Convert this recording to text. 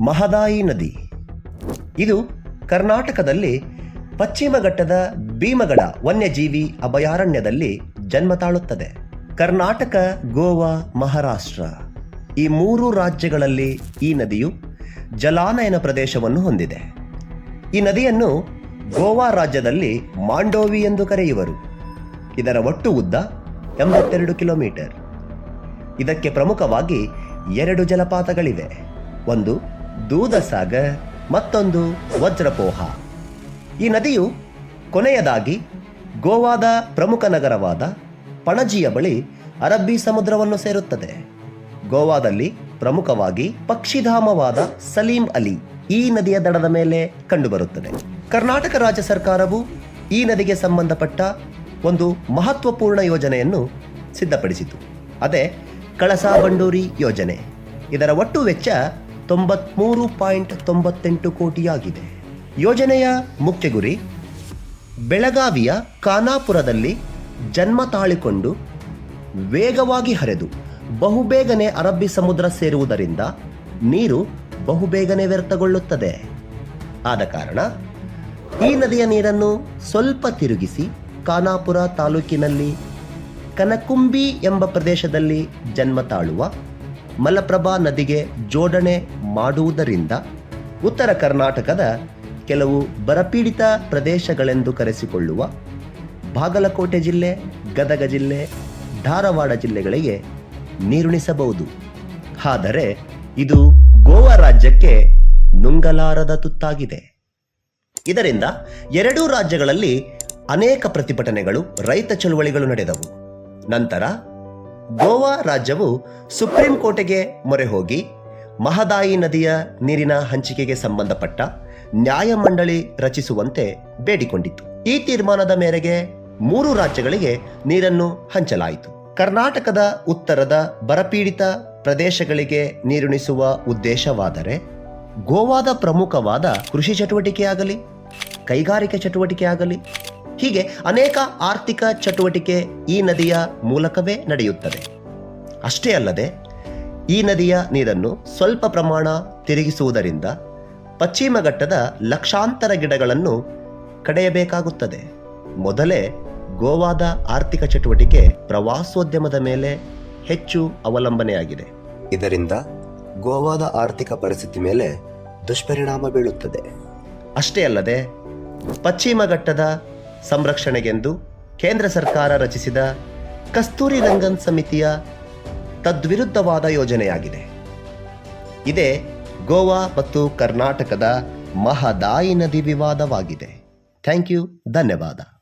ಮಹದಾಯಿ ನದಿ. ಇದು ಕರ್ನಾಟಕದಲ್ಲಿ ಪಶ್ಚಿಮ ಘಟ್ಟದ ಭೀಮಗಡ ವನ್ಯಜೀವಿ ಅಭಯಾರಣ್ಯದಲ್ಲಿ ಜನ್ಮ ತಾಳುತ್ತದೆ. ಕರ್ನಾಟಕ, ಗೋವಾ, ಮಹಾರಾಷ್ಟ್ರ ಈ ಮೂರು ರಾಜ್ಯಗಳಲ್ಲಿ ಈ ನದಿಯು ಜಲಾನಯನ ಪ್ರದೇಶವನ್ನು ಹೊಂದಿದೆ. ಈ ನದಿಯನ್ನು ಗೋವಾ ರಾಜ್ಯದಲ್ಲಿ ಮಾಂಡೋವಿ ಎಂದು ಕರೆಯುವರು. ಇದರ ಒಟ್ಟು ಉದ್ದ ಎಂಬತ್ತೆರಡು ಕಿಲೋಮೀಟರ್. ಇದಕ್ಕೆ ಪ್ರಮುಖವಾಗಿ ಎರಡು ಜಲಪಾತಗಳಿವೆ. ಒಂದು ದೂದಸಾಗರ್, ಮತ್ತೊಂದು ವಜ್ರಪೋಹ. ಈ ನದಿಯು ಕೊನೆಯದಾಗಿ ಗೋವಾದ ಪ್ರಮುಖ ನಗರವಾದ ಪಣಜಿಯ ಬಳಿ ಅರಬ್ಬಿ ಸಮುದ್ರವನ್ನು ಸೇರುತ್ತದೆ. ಗೋವಾದಲ್ಲಿ ಪ್ರಮುಖವಾಗಿ ಪಕ್ಷಿಧಾಮವಾದ ಸಲೀಂ ಅಲಿ ಈ ನದಿಯ ದಡದ ಮೇಲೆ ಕಂಡುಬರುತ್ತದೆ. ಕರ್ನಾಟಕ ರಾಜ್ಯ ಸರ್ಕಾರವು ಈ ನದಿಗೆ ಸಂಬಂಧಪಟ್ಟ ಒಂದು ಮಹತ್ವಪೂರ್ಣ ಯೋಜನೆಯನ್ನು ಸಿದ್ಧಪಡಿಸಿತು. ಅದೇ ಕಳಸಾ ಬಂಡೂರಿ ಯೋಜನೆ. ಇದರ ಒಟ್ಟು ವೆಚ್ಚ ತೊಂಬತ್ಮೂರು ಪಾಯಿಂಟ್ ತೊಂಬತ್ತೆಂಟು ಕೋಟಿಯಾಗಿದೆ. ಯೋಜನೆಯ ಮುಖ್ಯ ಗುರಿ, ಬೆಳಗಾವಿಯ ಖಾನಾಪುರದಲ್ಲಿ ಜನ್ಮ ತಾಳಿಕೊಂಡು ವೇಗವಾಗಿ ಹರಿದು ಬಹುಬೇಗನೆ ಅರಬ್ಬಿ ಸಮುದ್ರ ಸೇರುವುದರಿಂದ ನೀರು ಬಹುಬೇಗನೆ ವ್ಯರ್ಥಗೊಳ್ಳುತ್ತದೆ. ಆದ ಕಾರಣ ಈ ನದಿಯ ನೀರನ್ನು ಸ್ವಲ್ಪ ತಿರುಗಿಸಿ ಖಾನಾಪುರ ತಾಲೂಕಿನಲ್ಲಿ ಕನಕುಂಬಿ ಎಂಬ ಪ್ರದೇಶದಲ್ಲಿ ಜನ್ಮ ತಾಳುವ ಮಲಪ್ರಭಾ ನದಿಗೆ ಜೋಡಣೆ ಮಾಡುವುದರಿಂದ ಉತ್ತರ ಕರ್ನಾಟಕದ ಕೆಲವು ಬರಪೀಡಿತ ಪ್ರದೇಶಗಳೆಂದು ಕರೆಸಿಕೊಳ್ಳುವ ಬಾಗಲಕೋಟೆ ಜಿಲ್ಲೆ, ಗದಗ ಜಿಲ್ಲೆ, ಧಾರವಾಡ ಜಿಲ್ಲೆಗಳಿಗೆ ನೀರುಣಿಸಬಹುದು. ಆದರೆ ಇದು ಗೋವಾ ರಾಜ್ಯಕ್ಕೆ ನುಂಗಲಾರದ ತುತ್ತಾಗಿದೆ. ಇದರಿಂದ ಎರಡೂ ರಾಜ್ಯಗಳಲ್ಲಿ ಅನೇಕ ಪ್ರತಿಭಟನೆಗಳು, ರೈತ ಚಳುವಳಿಗಳು ನಡೆದವು. ನಂತರ ಗೋವಾ ರಾಜ್ಯವು ಸುಪ್ರೀಂ ಕೋರ್ಟ್ಗೆ ಮೊರೆ ಹೋಗಿ ಮಹದಾಯಿ ನದಿಯ ನೀರಿನ ಹಂಚಿಕೆಗೆ ಸಂಬಂಧಪಟ್ಟ ನ್ಯಾಯಮಂಡಳಿ ರಚಿಸುವಂತೆ ಬೇಡಿಕೊಂಡಿತು ಈ ತೀರ್ಮಾನದ ಮೇರೆಗೆ ಮೂರು ರಾಜ್ಯಗಳಿಗೆ ನೀರನ್ನು ಹಂಚಲಾಯಿತು. ಕರ್ನಾಟಕದ ಉತ್ತರದ ಬರಪೀಡಿತ ಪ್ರದೇಶಗಳಿಗೆ ನೀರುಣಿಸುವ ಉದ್ದೇಶವಾದರೆ ಗೋವಾದ ಪ್ರಮುಖವಾದ ಕೃಷಿ ಚಟುವಟಿಕೆಯಾಗಲಿ, ಕೈಗಾರಿಕೆ ಚಟುವಟಿಕೆಯಾಗಲಿ, ಹೀಗೆ ಅನೇಕ ಆರ್ಥಿಕ ಚಟುವಟಿಕೆ ಈ ನದಿಯ ಮೂಲಕವೇ ನಡೆಯುತ್ತದೆ. ಅಷ್ಟೇ ಅಲ್ಲದೆ ಈ ನದಿಯ ನೀರನ್ನು ಸ್ವಲ್ಪ ಪ್ರಮಾಣ ತಿರುಗಿಸುವುದರಿಂದ ಪಶ್ಚಿಮ ಘಟ್ಟದ ಲಕ್ಷಾಂತರ ಗಿಡಗಳನ್ನು ಕಡೆಯಬೇಕಾಗುತ್ತದೆ. ಮೊದಲೇ ಗೋವಾದ ಆರ್ಥಿಕ ಚಟುವಟಿಕೆ ಪ್ರವಾಸೋದ್ಯಮದ ಮೇಲೆ ಹೆಚ್ಚು ಅವಲಂಬನೆಯಾಗಿದೆ. ಇದರಿಂದ ಗೋವಾದ ಆರ್ಥಿಕ ಪರಿಸ್ಥಿತಿ ಮೇಲೆ ದುಷ್ಪರಿಣಾಮ ಬೀಳುತ್ತದೆ. ಅಷ್ಟೇ ಅಲ್ಲದೆ ಪಶ್ಚಿಮ ಘಟ್ಟದ ಸಂರಕ್ಷಣೆಗೆಂದು ಕೇಂದ್ರ ಸರ್ಕಾರ ರಚಿಸಿದ ಕಸ್ತೂರಿ ರಂಗನ್ ಸಮಿತಿಯ ತದ್ವಿರುದ್ಧವಾದ ಯೋಜನೆಯಾಗಿದೆ. ಇದೇ ಗೋವಾ ಮತ್ತು ಕರ್ನಾಟಕದ ಮಹದಾಯಿ ನದಿ ವಿವಾದವಾಗಿದೆ. Thank you. ಧನ್ಯವಾದ.